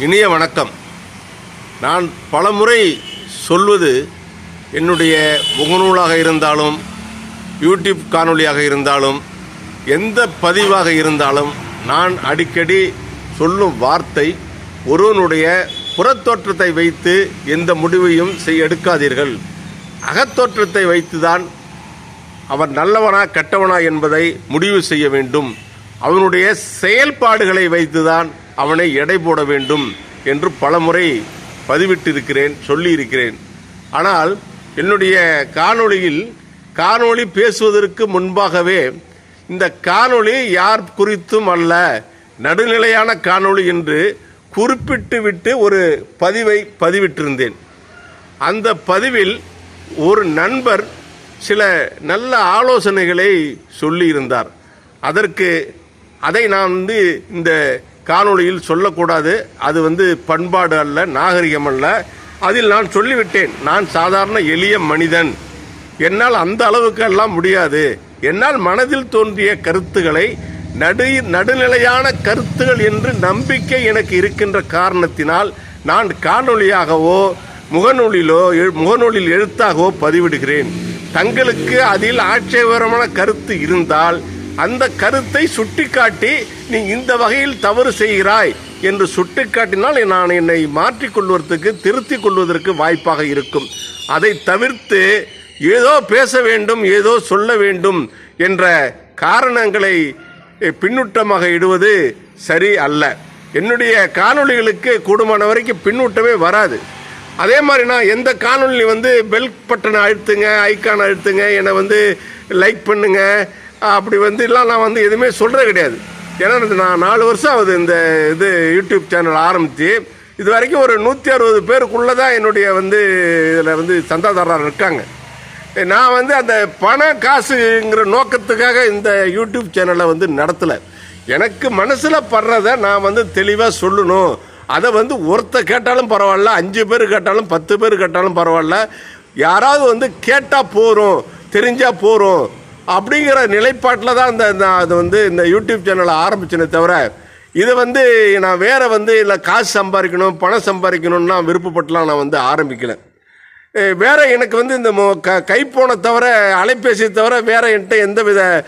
இனிய வணக்கம். நான் பலமுறை சொல்வது என்னுடைய முகநூலாக இருந்தாலும் யூடியூப் காணொளியாக இருந்தாலும் எந்த பதிவாக இருந்தாலும் நான் அடிக்கடி சொல்லும் வார்த்தை ஒருவனுடைய புறத்தோற்றத்தை வைத்து எந்த முடிவையும் செய் எடுக்காதீர்கள். அகத்தோற்றத்தை வைத்துதான் அவன் நல்லவனா கெட்டவனா என்பதை முடிவு செய்ய வேண்டும். அவனுடைய செயல்பாடுகளை வைத்துதான் அவனை எடை போட வேண்டும் என்று பலமுறை பதிவிட்டிருக்கிறேன் சொல்லியிருக்கிறேன். ஆனால் என்னுடைய காணொளியில் காணொளி பேசுவதற்கு முன்பாகவே இந்த காணொளி யார் குறித்தும் அல்ல நடுநிலையான காணொளி என்று குறிப்பிட்டு விட்டு ஒரு பதிவை பதிவிட்டிருந்தேன். அந்த பதிவில் ஒரு நண்பர் சில நல்ல ஆலோசனைகளை சொல்லியிருந்தார். அதற்கு அதை நான் வந்து இந்த காணொளியில் சொல்லக்கூடாது. அது வந்து பண்பாடு அல்ல நாகரிகம் அல்ல. அதில் நான் சொல்லிவிட்டேன் நான் சாதாரண எளிய மனிதன். என்னால் அந்த அளவுக்கு எல்லாம் முடியாது. என்னால் மனதில் தோன்றிய கருத்துக்களை நடு நடுநிலையான கருத்துகள் என்று நம்பிக்கை எனக்கு இருக்கின்ற காரணத்தினால் நான் காணொளியாகவோ முகநூலிலோ எழு- முகநூலில் எழுத்தாகவோ பதிவிடுகிறேன். தங்களுக்கு அதில் ஆட்சேபகரமான கருத்து இருந்தால் அந்த கருத்தை சுட்டிக்காட்டி நீ இந்த வகையில் தவறு செய்கிறாய் என்று சுட்டிக்காட்டினால் நான் என்னை மாற்றிக்கொள்வதற்கு திருத்திக் கொள்வதற்கு வாய்ப்பாக இருக்கும். அதை தவிர்த்து ஏதோ பேச வேண்டும் ஏதோ சொல்ல வேண்டும் என்ற காரணங்களை பின்னூட்டமாக இடுவது சரி அல்ல. என்னுடைய காணொளிகளுக்கு கூடுமான வரைக்கும் பின்னூட்டமே வராது. அதே மாதிரி நான் எந்த காணொலி வந்து பெல் பட்டனை அழுத்துங்க ஐக்கான் அழுத்துங்க என்னை வந்து லைக் பண்ணுங்கள் அப்படி வந்து எல்லாம் நான் வந்து எதுவுமே சொல்கிறது கிடையாது. ஏன்னா நான் நாலு வருஷம் ஆகுது இந்த இது யூடியூப் சேனல் ஆரம்பித்து இது வரைக்கும் ஒரு நூற்றி அறுபது பேருக்குள்ளே தான் என்னுடைய வந்து இதில் வந்து சந்தாதாரர் இருக்காங்க. நான் வந்து அந்த பண காசுங்கிற நோக்கத்துக்காக இந்த யூடியூப் சேனலை வந்து நடத்தலை. எனக்கு மனசில் படுறத நான் வந்து தெளிவாக சொல்லணும். அதை வந்து ஒருத்த கேட்டாலும் பரவாயில்ல அஞ்சு பேர் கேட்டாலும் பத்து பேர் கேட்டாலும் பரவாயில்ல. யாராவது வந்து கேட்டால் போகிறோம் தெரிஞ்சால் போகிறோம் அப்படிங்கிற நிலைப்பாட்டில் தான் இந்த நான் அது வந்து இந்த யூடியூப் சேனலை ஆரம்பிச்சேனே தவிர இது வந்து நான் வேறு வந்து இல்லை காசு சம்பாதிக்கணும் பணம் சம்பாதிக்கணும்னா விருப்பப்பட்டுலாம் நான் வந்து ஆரம்பிக்கல. வேறு எனக்கு வந்து இந்த மொ- க கைப்போனை தவிர அலைபேசியை தவிர வேறு என்கிட்ட எந்த வித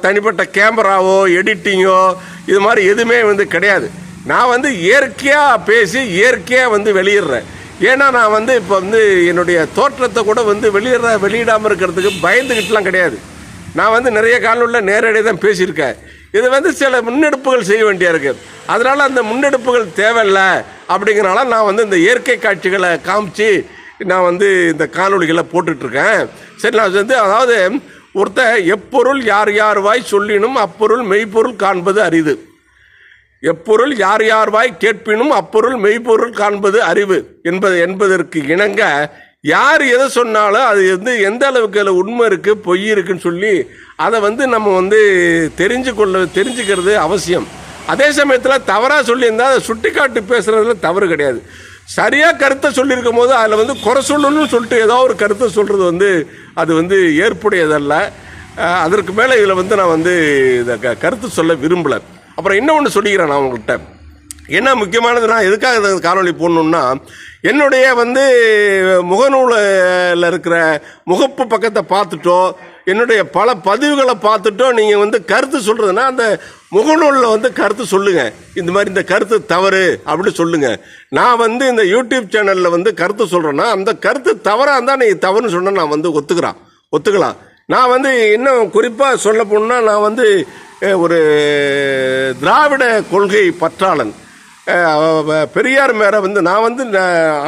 தனிப்பட்ட கேமராவோ எடிட்டிங்கோ இது மாதிரி எதுவுமே வந்து கிடையாது. நான் வந்து இயற்கையாக பேசி இயற்கையாக வந்து வெளியிடுறேன். ஏன்னா நான் வந்து இப்போ வந்து என்னுடைய தோற்றத்தை கூட வந்து வெளியிட வெளியிடாமல் இருக்கிறதுக்கு பயந்துக்கிட்டுலாம் கிடையாது. நான் வந்து நிறைய காலங்களில் நேரடியாக தான் பேசியிருக்கேன். இது வந்து சில முன்னெடுப்புகள் செய்ய வேண்டியா இருக்குது அதனால் அந்த முன்னெடுப்புகள் தேவையில்ல அப்படிங்கிறனால நான் வந்து இந்த இயற்கை காட்சிகளை காமிச்சு நான் வந்து இந்த காணொலிகளை போட்டுட்ருக்கேன். சரி நான் வந்து அதாவது ஒருத்தன் எப்பொருள் யார் யார் வாய் சொல்லினும் அப்பொருள் மெய்ப்பொருள் காண்பது அரிது. எப்பொருள் யார் யார் வாய் கேட்பினும் அப்பொருள் மெய்ப்பொருள் காண்பது அறிவு என்பது என்பதற்கு இணங்க யார் எதை சொன்னாலும் அது வந்து எந்த அளவுக்கு அதில் உண்மை இருக்குது பொய் இருக்குன்னு சொல்லி அதை வந்து நம்ம வந்து தெரிஞ்சு கொள்ள தெரிஞ்சுக்கிறது அவசியம். அதே சமயத்தில் தவறாக சொல்லியிருந்தால் அதை சுட்டிக்காட்டி பேசுகிறதுல தவறு கிடையாது. சரியாக கருத்தை சொல்லியிருக்கும் போது அதில் வந்து குறை சொல்லணும்னு சொல்லிட்டு ஏதோ ஒரு கருத்தை சொல்கிறது வந்து அது வந்து ஏற்புடையதல்ல. அதற்கு மேலே இதில் வந்து நான் வந்து இதை க கருத்து சொல்ல விரும்பலை. அப்புறம் இன்னொன்று சொல்லிக்கிறேன் நான் உங்கள்கிட்ட. என்ன முக்கியமானது நான் எதுக்காக இந்த காணொளி போடணுன்னா என்னுடைய வந்து முகநூலில் இருக்கிற முகப்பு பக்கத்தை பார்த்துட்டோ என்னுடைய பல பதிவுகளை பார்த்துட்டோ நீங்கள் வந்து கருத்து சொல்கிறதுனா அந்த முகநூலில் வந்து கருத்து சொல்லுங்கள் இந்த மாதிரி இந்த கருத்து தவறு அப்படின்னு சொல்லுங்கள் நான் வந்து இந்த யூடியூப் சேனலில் வந்து கருத்து சொல்கிறேன்னா அந்த கருத்து தவறாக இருந்தால் நீ தவறுன்னு சொன்னால் நான் வந்து ஒத்துக்கிறான் ஒத்துக்கலாம். நான் வந்து இன்னும் குறிப்பாக சொல்ல போனால் நான் வந்து ஒரு திராவிட கொள்கை பற்றாளன். பெரியார் மேலே வந்து நான் வந்து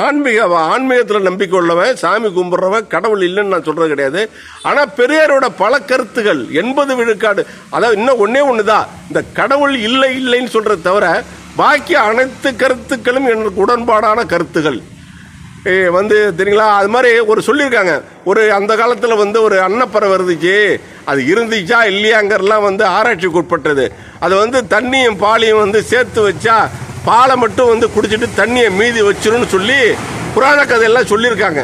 ஆன்மீக ஆன்மீகத்தில் நம்பிக்கை உள்ளவன் சாமி கும்பிட்றவன் கடவுள் இல்லைன்னு நான் சொல்கிறது கிடையாது. ஆனால் பெரியாரோட பல கருத்துகள் எண்பது விழுக்காடு அதாவது இன்னும் ஒன்றே ஒன்று தான் இந்த கடவுள் இல்லை இல்லைன்னு சொல்கிறத தவிர பாக்கி அனைத்து கருத்துக்களும் எனக்கு உடன்பாடான கருத்துகள். வந்து தெரியுங்களா? அது மாதிரி ஒரு சொல்லியிருக்காங்க. ஒரு அந்த காலத்தில் வந்து ஒரு அன்னப்பறவை இருந்துச்சு அது இருந்துச்சா இல்லையாங்கிறலாம் வந்து ஆராய்ச்சிக்கு உட்பட்டது. அது வந்து தண்ணியும் பாலையும் வந்து சேர்த்து வச்சா பாலை மட்டும் வந்து குடிச்சிட்டு தண்ணியை மீதி வச்சிரும்னு சொல்லி புராண கதையெல்லாம் சொல்லியிருக்காங்க.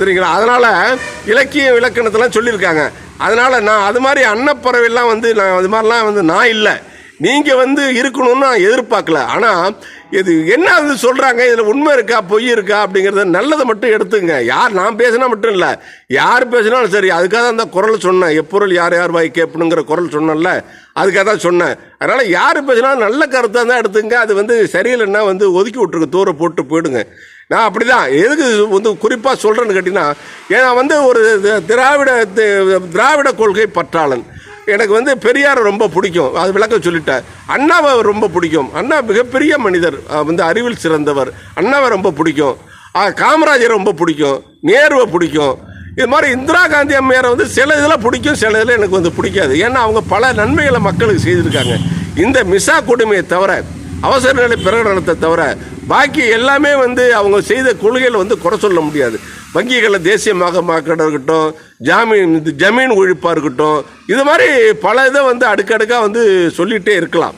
சரிங்களா? அதனால் இலக்கிய இலக்கணத்தெல்லாம் சொல்லியிருக்காங்க. அதனால் நான் அது மாதிரி அன்னப்பறவைலாம் வந்து நான் அது மாதிரிலாம் வந்து நான் இல்லை. நீங்கள் வந்து இருக்கணும்னு நான் எதிர்பார்க்கல. ஆனால் இது என்ன அது சொல்றாங்க? இதுல உண்மை இருக்கா? பொய் இருக்கா? அப்படிங்கறத நல்லதை மட்டும் எடுத்துங்க. யார் நான் பேசினா மட்டும் இல்ல. யார் பேசினாலும் சரி அதுக்காக தான் அந்த குரல் சொன்னேன். எப்பொருள் யார் யார் வாய் கேட்பணுங்கிற குரல் சொன்னேன்ல. அதுக்காக தான் சொன்னேன். அதனால யார் பேசினாலும் நல்ல கருத்தாக தான் எடுத்துங்க. அது வந்து சரியில்லைன்னா வந்து ஒதுக்கி விட்ருங்க தூர போட்டு போயிடுங்க. நான் அப்படிதான். எதுக்கு வந்து குறிப்பாக சொல்கிறேன்னு கேட்டிங்கன்னா ஏன்னா வந்து ஒரு திராவிட திராவிட கொள்கை பற்றாளன். எனக்கு வந்து பெரியாரை ரொம்ப பிடிக்கும். அது விளக்க சொல்லிட்டேன். அண்ணாவை ரொம்ப பிடிக்கும். அண்ணா மிகப்பெரிய மனிதர். வந்து அறிவில் சிறந்தவர். அண்ணாவை ரொம்ப பிடிக்கும். காமராஜரை ரொம்ப பிடிக்கும். நேருவை பிடிக்கும். இது மாதிரி இந்திரா காந்தி அம்மையாரை வந்து சில இதில் பிடிக்கும் சில இதில் எனக்கு வந்து பிடிக்காது. ஏன்னா அவங்க பல நன்மைகளை மக்களுக்கு செய்திருக்காங்க. இந்த மிசா கொடுமையை தவிர அவசர நிலை பிரகடனத்தை தவிர பாக்கி எல்லாமே வந்து அவங்க செய்த கொள்கையில் வந்து குறை சொல்ல முடியாது. வங்கிகளை தேசியமாக இருக்கட்டும் ஜாமீன் இது ஜமீன் ஒழிப்பாக இருக்கட்டும் இது மாதிரி பல இதை வந்து அடுக்கடுக்காக வந்து சொல்லிகிட்டே இருக்கலாம்.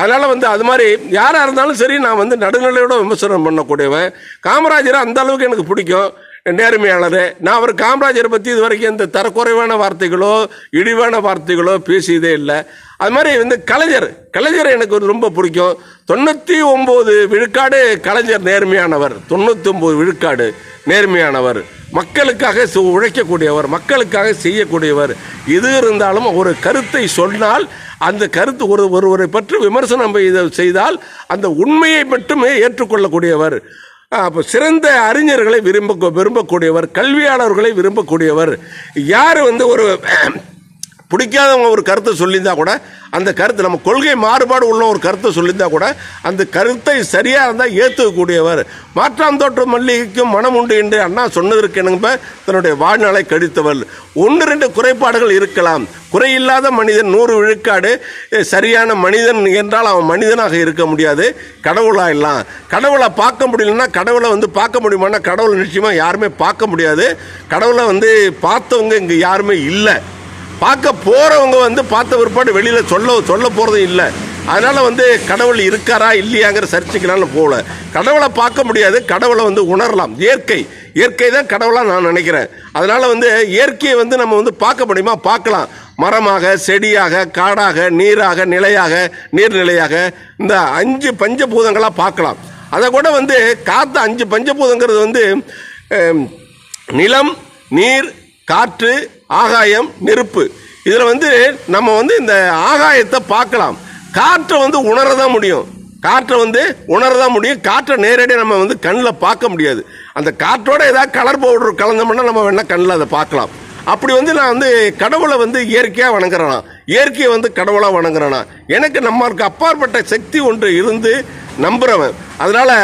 அதனால் வந்து அது மாதிரி யாராக இருந்தாலும் சரி நான் வந்து நடுநிலையோட விமர்சனம் பண்ணக்கூடியவன். காமராஜரை அந்த அளவுக்கு எனக்கு பிடிக்கும். நேர்மையாளர் நான் அவர் காமராஜரை பற்றி இது வரைக்கும் இந்த தரக்குறைவான வார்த்தைகளோ இழிவான வார்த்தைகளோ பேசியதே இல்லை. அது மாதிரி வந்து கலைஞர். கலைஞர் எனக்கு வந்து ரொம்ப பிடிக்கும். தொண்ணூற்றி ஒம்பது விழுக்காடு கலைஞர் நேர்மையானவர். தொண்ணூற்றி ஒம்பது விழுக்காடு நேர்மையானவர். மக்களுக்காக சு- உழைக்கக்கூடியவர். மக்களுக்காக செய்யக்கூடியவர். இது இருந்தாலும் ஒரு கருத்தை சொன்னால் அந்த கருத்து ஒரு ஒருவரை பற்றி விமர்சனம் செய்தால் அந்த உண்மையை மட்டுமே ஏற்றுக்கொள்ளக்கூடியவர். அப்போ சிறந்த அறிஞர்களை விரும்ப விரும்பக்கூடியவர். கல்வியாளர்களை விரும்பக்கூடியவர். யார் வந்து ஒரு பிடிக்காதவங்க ஒரு கருத்தை சொல்லியிருந்தா கூட அந்த கருத்து நம்ம கொள்கை மாறுபாடு உள்ள ஒரு கருத்தை சொல்லியிருந்தா கூட அந்த கருத்தை சரியாக இருந்தால் ஏற்றுக்கக்கூடியவர் மாற்றாம் தோற்ற மல்லிகைக்கும் மனம் உண்டு என்று அண்ணா சொன்னதற்கு என்னங்க தன்னுடைய வாழ்நாளை கழித்தவர் ஒன்று ரெண்டு குறைபாடுகள் இருக்கலாம். குறையில்லாத மனிதன் நூறு விழுக்காடு சரியான மனிதன் என்றால் அவன் மனிதனாக இருக்க முடியாது. கடவுளாக எல்லாம். கடவுளை பார்க்க முடியலன்னா கடவுளை வந்து பார்க்க முடியுமானா கடவுள் நிச்சயமாக யாருமே பார்க்க முடியாது. கடவுளை வந்து பார்த்தவங்க இங்கே யாருமே இல்லை. பார்க்க போகிறவங்க வந்து பார்த்த பிற்பாடு வெளியில் சொல்ல சொல்ல போகிறதும் இல்லை. அதனால் வந்து கடவுள் இருக்காரா இல்லையாங்கிற சர்ச்சைக்குனால போகல. கடவுளை பார்க்க முடியாது கடவுளை வந்து உணரலாம். இயற்கை இயற்கை தான் கடவுளாக நான் நினைக்கிறேன். அதனால் வந்து இயற்கையை வந்து நம்ம வந்து பார்க்க முடியுமா? பார்க்கலாம். மரமாக செடியாக காடாக நீராக நிலையாக நீர்நிலையாக இந்த அஞ்சு பஞ்சபூதங்களாக பார்க்கலாம். அதை கூட வந்து காற்று அஞ்சு பஞ்சபூதங்கிறது வந்து நிலம் நீர் காற்று ஆகாயம் நெருப்பு. இதில் வந்து நம்ம வந்து இந்த ஆகாயத்தை பார்க்கலாம். காற்றை வந்து உணரதான் முடியும். காற்றை வந்து உணரதான் முடியும். காற்றை நேரடியாக நம்ம வந்து கண்ணில் பார்க்க முடியாது. அந்த காற்றோட ஏதாவது கலர் பவுடர் கலந்தோம்னா நம்ம வேணால் கண்ணில் அதை பார்க்கலாம். அப்படி வந்து நான் வந்து கடவுளை வந்து இயற்கையாக வணங்குறேனா? இயற்கையை வந்து கடவுளாக வணங்குறேனா? எனக்கு நம்மளுக்கு அப்பாற்பட்ட சக்தி ஒன்று இருந்து நம்புகிறவன் அதனால்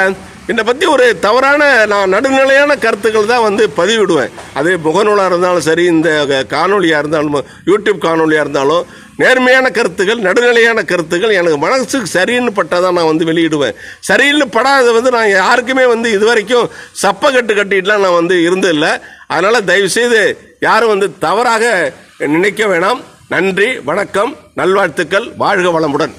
என்னை பற்றி ஒரு தவறான நான் நடுநிலையான கருத்துக்கள் தான் வந்து பதிவிடுவேன். அது முகநூலாக இருந்தாலும் சரி இந்த காணொலியாக இருந்தாலும் யூடியூப் காணொலியாக இருந்தாலும் நேர்மையான கருத்துக்கள் நடுநிலையான கருத்துக்கள் எனக்கு மனசுக்கு சரின்னு பட்டாதான் நான் வந்து வெளியிடுவேன். சரின்னு படாத வந்து நான் யாருக்குமே வந்து இது வரைக்கும் சப்ப கட்டு கட்டிட்டுலாம் நான் வந்து இருந்ததில்லை. அதனால் தயவுசெய்து யாரும் வந்து தவறாக நினைக்க வேணாம். நன்றி வணக்கம் நல்வாழ்த்துக்கள் வாழ்க வளமுடன்.